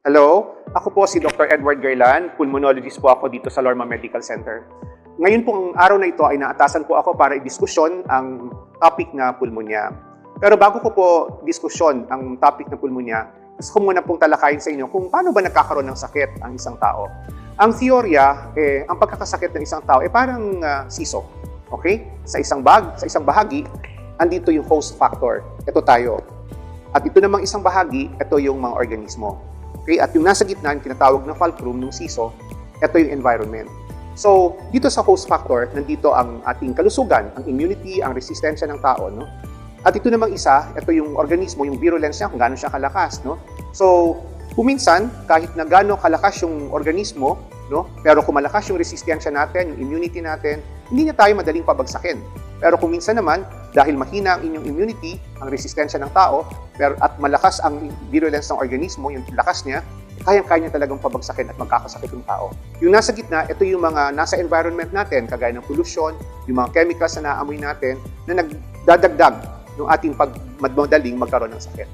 Hello, ako po si Dr. Edward Garlan, pulmonologist po ako dito sa Lorma Medical Center. Ngayon pong araw na ito ay naatasan po ako para i-diskusyon ang topic na pulmonya. Pero bago ko po diskusyon ang topic na pulmonya, gusto ko muna pong talakayin sa inyo kung paano ba nagkakaroon ng sakit ang isang tao. Ang teorya, eh, ang pagkakasakit ng isang tao, eh parang ah, siso. Okay? Sa isang bag, sa isang bahagi, andito yung host factor. Ito tayo. At ito namang isang bahagi, ito yung mga organismo. Okay? At yung nasa gitna, yung tinatawag na fulcrum ng siso, ito yung environment. So, dito sa host factor, nandito ang ating kalusugan, ang immunity, ang resistensya ng tao, no? At ito namang isa, ito yung organismo, yung virulence niya, kung gaano siya kalakas, no? So, kuminsan, kahit na gaano kalakas yung organismo, no? Pero kung malakas yung resistensya natin, yung immunity natin, hindi niya tayo madaling pabagsakin. Pero kung minsan naman, dahil mahina ang inyong immunity, ang resistensya ng tao, pero at malakas ang virulence ng organismo, yung lakas niya, kayang-kaya niya talagang pabagsakin at magkakasakit yung tao. Yung nasa gitna, ito yung mga nasa environment natin, kagaya ng pollution, yung mga chemicals na naamoy natin, na nagdadagdag ng ating pagmadaling magkaroon ng sakit.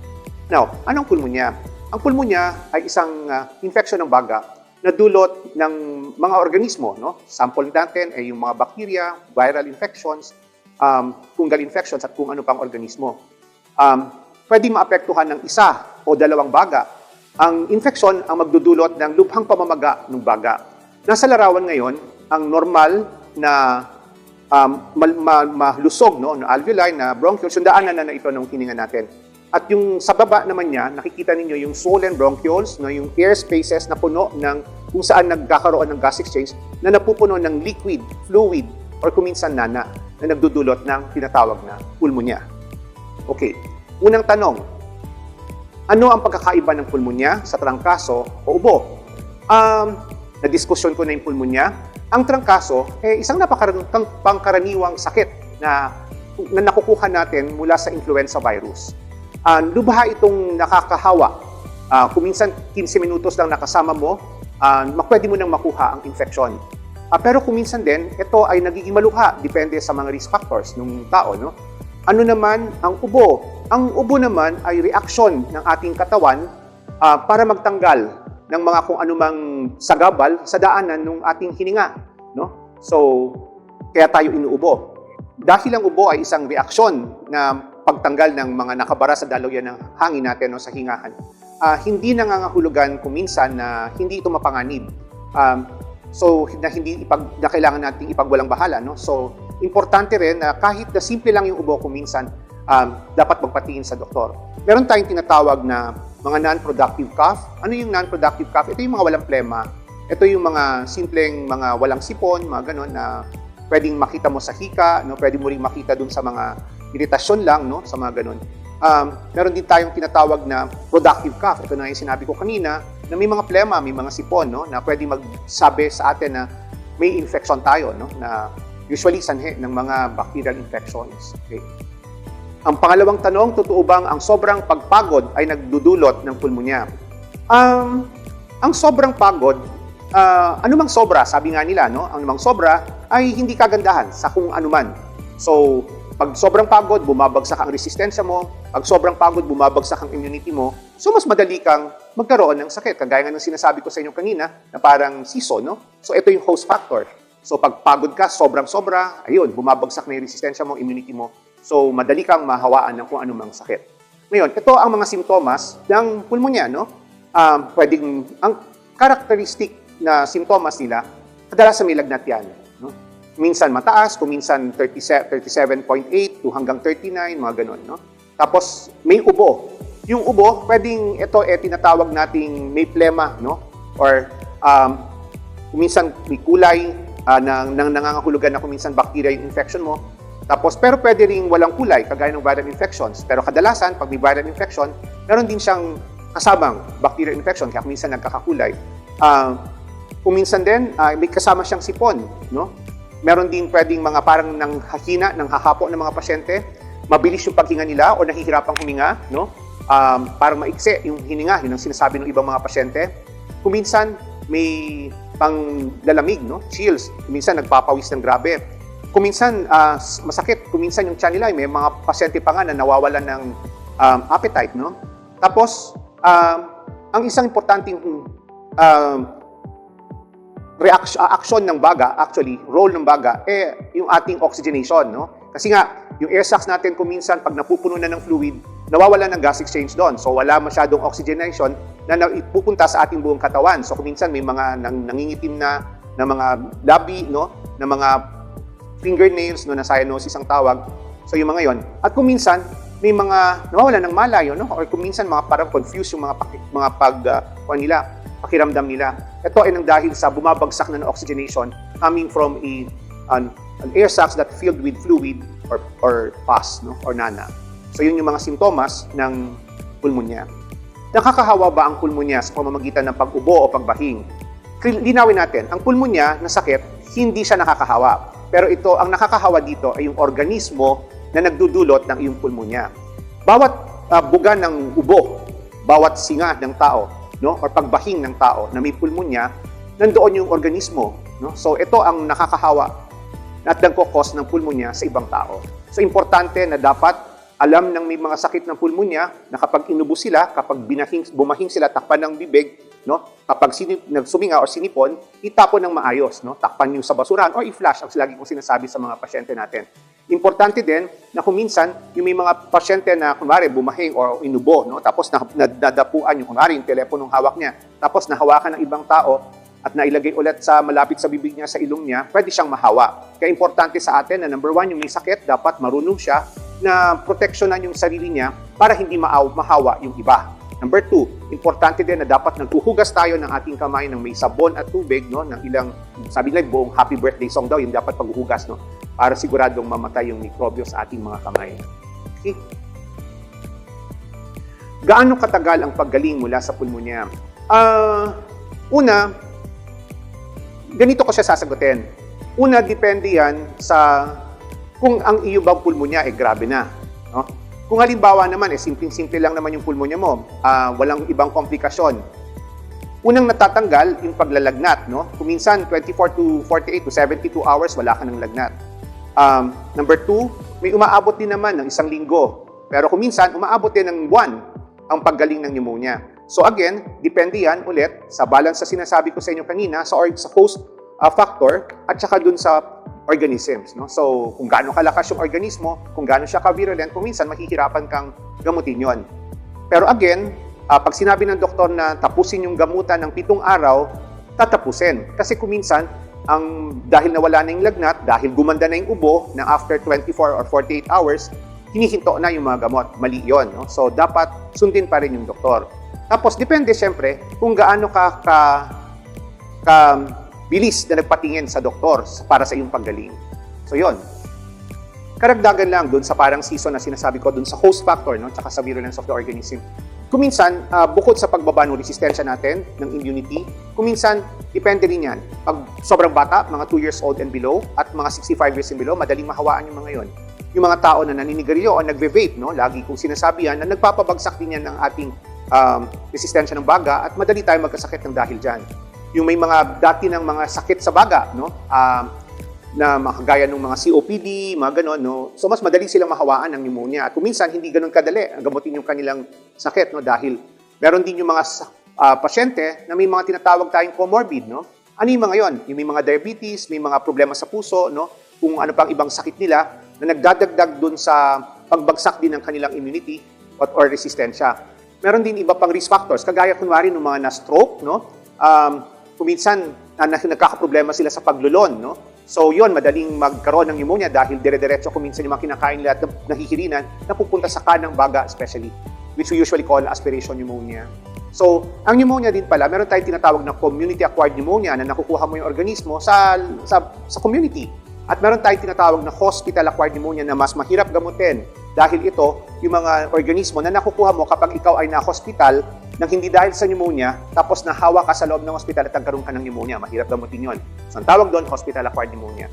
Now, anong pulmonya? Ang pulmonya ay isang ah, infection ng baga na dulot ng mga organismo. No? Sample natin ay yung mga bacteria, viral infections, um, fungal infections at kung ano pang organismo. Um, pwede maapektuhan ng isa o dalawang baga. Ang infeksyon ang magdudulot ng lubhang pamamaga ng baga. Nasa larawan ngayon, ang normal na um, mal- ma- malusog no, na alveoli, na bronchioles, yung na, na ito ng hininga natin. At yung sa baba naman niya, nakikita ninyo yung swollen bronchioles, no, yung air spaces na puno ng kung saan nagkakaroon ng gas exchange na napupuno ng liquid, fluid, or kuminsan nana na nagdudulot ng tinatawag na pulmonya. Okay, unang tanong, ano ang pagkakaiba ng pulmonya sa trangkaso o ubo? Um, na-diskusyon ko na yung pulmonya. Ang trangkaso, eh, isang napakang pangkaraniwang sakit na, na nakukuha natin mula sa influenza virus. Uh, lubha itong nakakahawa. Uh, kung minsan 15 minutos lang nakasama mo, uh, pwede mo nang makuha ang infection. Ah, pero kung minsan din, ito ay nagiging maluha, depende sa mga risk factors ng tao. No? Ano naman ang ubo? Ang ubo naman ay reaksyon ng ating katawan ah, para magtanggal ng mga kung anumang sagabal sa daanan ng ating hininga. No? So, kaya tayo inuubo. Dahil ang ubo ay isang reaksyon na pagtanggal ng mga nakabara sa daloyan ng hangin natin o sa hingahan, ah, hindi nangangahulugan kung minsan na hindi ito mapanganib. Um, So, na hindi ipag, na kailangan nating ipagwalang bahala. No? So, importante rin na kahit na simple lang yung ubo kung minsan, um, dapat magpatingin sa doktor. Meron tayong tinatawag na mga non-productive cough. Ano yung non-productive cough? Ito yung mga walang plema. Ito yung mga simpleng mga walang sipon, mga ganon na pwedeng makita mo sa hika, no? pwede mo rin makita dun sa mga iritasyon lang, no? sa mga ganon. Um, meron din tayong tinatawag na productive cough. Ito na yung sinabi ko kanina, na may mga plema, may mga sipon, no, na pwede magsabi sa atin na may infection tayo, no, na usually sanhi ng mga bacterial infections. Okay. Ang pangalawang tanong, totoo bang ang sobrang pagpagod ay nagdudulot ng pulmonya? Um, ang sobrang pagod, uh, anumang sobra, sabi nga nila, no, ang anumang sobra ay hindi kagandahan sa kung anuman. So, pag sobrang pagod, bumabagsak ang resistensya mo. Pag sobrang pagod, bumabagsak ang immunity mo. So, mas madali kang magkaroon ng sakit. Kagaya nga ng sinasabi ko sa inyo kanina, na parang siso, no? So, ito yung host factor. So, pag pagod ka, sobrang-sobra, ayun, bumabagsak na yung resistensya mo, immunity mo. So, madali kang mahawaan ng kung anumang sakit. Ngayon, ito ang mga simptomas ng pulmonya, no? Um, pwedeng, ang characteristic na simptomas nila, kadalasan may lagnat yan. No? Minsan mataas, kung minsan 37 37.8 to hanggang 39, mga ganun. No? Tapos, may ubo. Yung ubo, pwedeng ito eh, tinatawag nating may plema, no? Or um, kung minsan may kulay, uh, nang, nang nangangahulugan na kung minsan bacteria yung infection mo. Tapos, pero pwede rin walang kulay, kagaya ng viral infections. Pero kadalasan, pag may viral infection, meron din siyang kasamang bacterial infection, kaya kung minsan nagkakakulay. Uh, kung minsan din, uh, may kasama siyang sipon, no? Meron din pwedeng mga parang nang hahina, nang hahapo ng mga pasyente. Mabilis yung paghinga nila o nahihirapang huminga, no? Um, parang maikse yung hininga, yun ang sinasabi ng ibang mga pasyente. Kung minsan, may pang lalamig, no? Chills. Kung minsan, nagpapawis ng grabe. Kung minsan, uh, masakit. Kung minsan, yung tiyan may mga pasyente pa nga na nawawalan ng um, appetite, no? Tapos, um, ang isang importanteng um, reaction, uh, action ng baga, actually, role ng baga, eh, yung ating oxygenation, no? Kasi nga, yung air sacs natin kung minsan pag napupuno na ng fluid, nawawala ng gas exchange doon. So wala masyadong oxygenation na pupunta sa ating buong katawan. So minsan may mga nang, nangingitim na na mga labi, no? Na mga fingernails, no? Na cyanosis ang tawag. So yung mga yon. At kung minsan, may mga nawawala ng malayo, no? Or kung minsan mga parang confused yung mga, paki, mga pag, uh, nila, pakiramdam nila. Ito ay nang dahil sa bumabagsak na ng oxygenation coming from a an, an air sacs that filled with fluid or, or pus no? or nana. So yun yung mga sintomas ng pulmonya. Nakakahawa ba ang pulmonya sa pamamagitan ng pag-ubo o pagbahing? Linawin natin, ang pulmonya na sakit, hindi siya nakakahawa. Pero ito, ang nakakahawa dito ay yung organismo na nagdudulot ng iyong pulmonya. Bawat uh, buga ng ubo, bawat singa ng tao, no, or pagbahing ng tao na may pulmonya, nandoon yung organismo. No? So ito ang nakakahawa at nagkukos ng pulmonya sa ibang tao. So importante na dapat alam ng may mga sakit ng pulmonya na kapag inubo sila, kapag binahing, bumahing sila, takpan ng bibig, no? kapag sinip, nagsuminga o sinipon, itapon ng maayos, no? takpan yung sa basurahan or i-flush ang lagi kong sinasabi sa mga pasyente natin. Importante din na kung minsan, yung may mga pasyente na kunwari bumahing o inubo, no? tapos na, nadadapuan yung kunwari yung teleponong hawak niya, tapos nahawakan ng ibang tao, at nailagay ulit sa malapit sa bibig niya, sa ilong niya, pwede siyang mahawa. Kaya importante sa atin na number one, yung may sakit, dapat marunong siya na proteksyonan yung sarili niya para hindi maaw, mahawa yung iba. Number two, importante din na dapat naghuhugas tayo ng ating kamay ng may sabon at tubig, no, ng ilang, sabi nila, buong happy birthday song daw, yung dapat paghuhugas, no, para siguradong mamatay yung mikrobyo sa ating mga kamay. Okay? Gaano katagal ang paggaling mula sa pulmonya? Uh, una, ganito ko siya sasagutin. Una, depende yan sa kung ang iyo bang pulmonya ay grabe na. No? Kung halimbawa naman, eh, simpleng-simple lang naman yung pulmonya mo, uh, walang ibang komplikasyon. Unang natatanggal, yung paglalagnat. No? Kung minsan, 24 to 48 to 72 hours, wala ka ng lagnat. Um, number two, may umaabot din naman ng isang linggo. Pero kung minsan, umaabot din ng buwan ang paggaling ng pneumonia. So again, depende yan ulit sa balance sa sinasabi ko sa inyo kanina, sa, or, sa host uh, factor, at saka dun sa organisms. No? So, kung gaano kalakas yung organismo, kung gaano siya ka-virulent, kung minsan mahihirapan kang gamutin yon. Pero again, uh, pag sinabi ng doktor na tapusin yung gamutan ng pitong araw, tatapusin. Kasi kung minsan, ang dahil nawala na yung lagnat, dahil gumanda na yung ubo, na after 24 or 48 hours, hinihinto na yung mga gamot. Mali yon. No? So, dapat sundin pa rin yung doktor. Tapos, depende siyempre kung gaano ka, ka, ka bilis na nagpatingin sa doktor para sa iyong paggaling. So yon. Karagdagan lang doon sa parang season na sinasabi ko doon sa host factor, no, tsaka sa virulence of the organism. Kuminsan, uh, bukod sa pagbaba ng resistensya natin, ng immunity, kuminsan, depende rin yan. Pag sobrang bata, mga 2 years old and below, at mga 65 years and below, madaling mahawaan yung mga yon. Yung mga tao na naninigarilyo o nagve-vape, no, lagi kong sinasabi yan, na nagpapabagsak din yan ng ating um, resistensya ng baga at madali tayo magkasakit ng dahil dyan yung may mga dati ng mga sakit sa baga, no? Uh, na makagaya ng mga COPD, mga ganon, no? So mas madali silang mahawaan ng pneumonia. At kuminsan hindi ganon kadali ang gamutin yung kanilang sakit, no? Dahil meron din yung mga uh, pasyente na may mga tinatawag tayong comorbid, no? Ano yung mga yon? Yung may mga diabetes, may mga problema sa puso, no? Kung ano pang ibang sakit nila na nagdadagdag dun sa pagbagsak din ng kanilang immunity or, or resistensya. Meron din iba pang risk factors, kagaya kunwari ng mga na-stroke, no? Um, kuminsan uh, nagkakaproblema sila sa paglulon, no? So yon madaling magkaroon ng pneumonia dahil dire-diretso kuminsan yung mga kinakain nila at nahihirinan na pupunta sa kanang baga especially, which we usually call aspiration pneumonia. So, ang pneumonia din pala, meron tayong tinatawag na community-acquired pneumonia na nakukuha mo yung organismo sa, sa, sa community. At meron tayong tinatawag na hospital-acquired pneumonia na mas mahirap gamutin dahil ito, yung mga organismo na nakukuha mo kapag ikaw ay na-hospital nang hindi dahil sa pneumonia, tapos nahawa ka sa loob ng ospital at nagkaroon ka ng pneumonia. Mahirap gamutin yon. So, ang tawag doon, hospital-acquired pneumonia.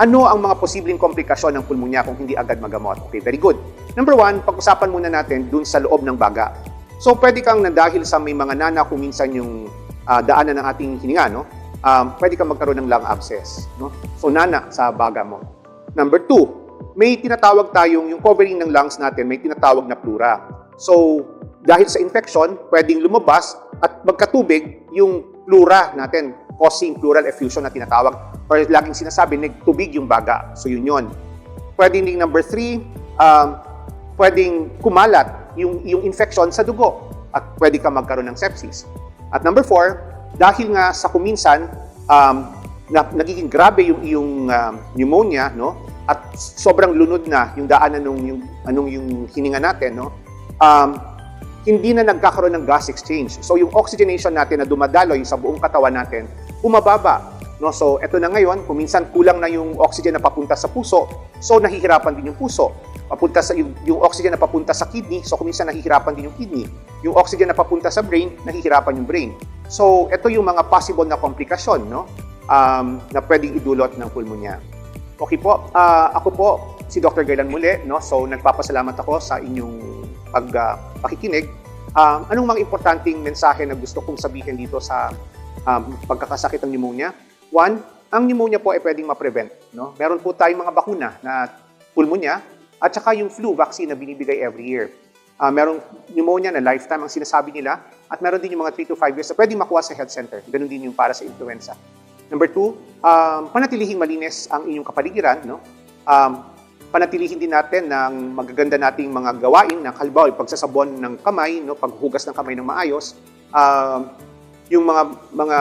Ano ang mga posibleng komplikasyon ng pulmonya kung hindi agad magamot? Okay, very good. Number one, pag-usapan muna natin dun sa loob ng baga. So, pwede kang na dahil sa may mga nana kung minsan yung uh, daanan ng ating hininga, no? Um, pwede kang magkaroon ng lung abscess, no? So, nana sa baga mo. Number two, may tinatawag tayong, yung covering ng lungs natin, may tinatawag na pleura. So, dahil sa infection, pwedeng lumabas at magkatubig yung plura natin, causing pleural effusion na tinatawag. Or laging sinasabi, nagtubig yung baga. So yun yun. Pwedeng ding number three, um, pwedeng kumalat yung, yung infection sa dugo at pwede ka magkaroon ng sepsis. At number four, dahil nga sa kuminsan, um, na, nagiging grabe yung, yung um, pneumonia, no? At sobrang lunod na yung daanan nung yung, anong yung hininga natin, no? Um, hindi na nagkakaroon ng gas exchange. So yung oxygenation natin na dumadaloy sa buong katawan natin, bumababa. No? So ito na ngayon, kung minsan kulang na yung oxygen na papunta sa puso, so nahihirapan din yung puso. Papunta sa yung, yung oxygen na papunta sa kidney, so kung minsan nahihirapan din yung kidney. Yung oxygen na papunta sa brain, nahihirapan yung brain. So ito yung mga possible na komplikasyon no? um, na pwedeng idulot ng pulmonya. Okay po, ah, ako po si Dr. Gailan muli, no? So nagpapasalamat ako sa inyong pag ah, pakikinig. Um, anong mga importanteng mensahe na gusto kong sabihin dito sa um, pagkakasakit ng pneumonia? One, ang pneumonia po ay pwedeng ma-prevent, no? Meron po tayong mga bakuna na pulmonya at saka yung flu vaccine na binibigay every year. Ah, merong pneumonia na lifetime ang sinasabi nila at meron din yung mga 3 to 5 years na pwedeng makuha sa health center. Ganun din yung para sa influenza. Number two, um, panatilihing malinis ang inyong kapaligiran. No? Um, panatilihin din natin ng magaganda nating mga gawain na halimbawa yung pagsasabon ng kamay, no? paghugas ng kamay ng maayos, um, yung mga mga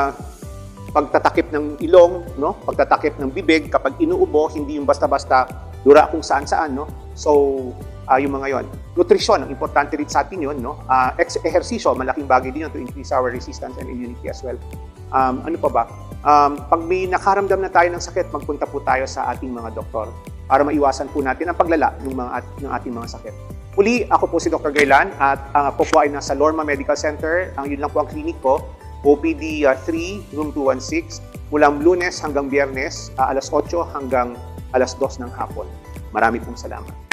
pagtatakip ng ilong, no? pagtatakip ng bibig kapag inuubo, hindi yung basta-basta dura kung saan-saan. No? So, ah, yung mga yon. Nutrition, ang importante rin sa atin yun. No? Ah, ex- ehersisyo, malaking bagay din yun to increase our resistance and immunity as well. Um, ano pa ba? Um, pag may nakaramdam na tayo ng sakit, magpunta po tayo sa ating mga doktor para maiwasan po natin ang paglala ng, mga, at- ng ating mga sakit. Muli, ako po si Dr. Gailan at ang ako po ay nasa Lorma Medical Center. Ang yun lang po ang clinic ko. OPD uh, 3, room 216, mulang lunes hanggang biyernes, uh, alas 8 hanggang alas 2 ng hapon. Marami pong salamat.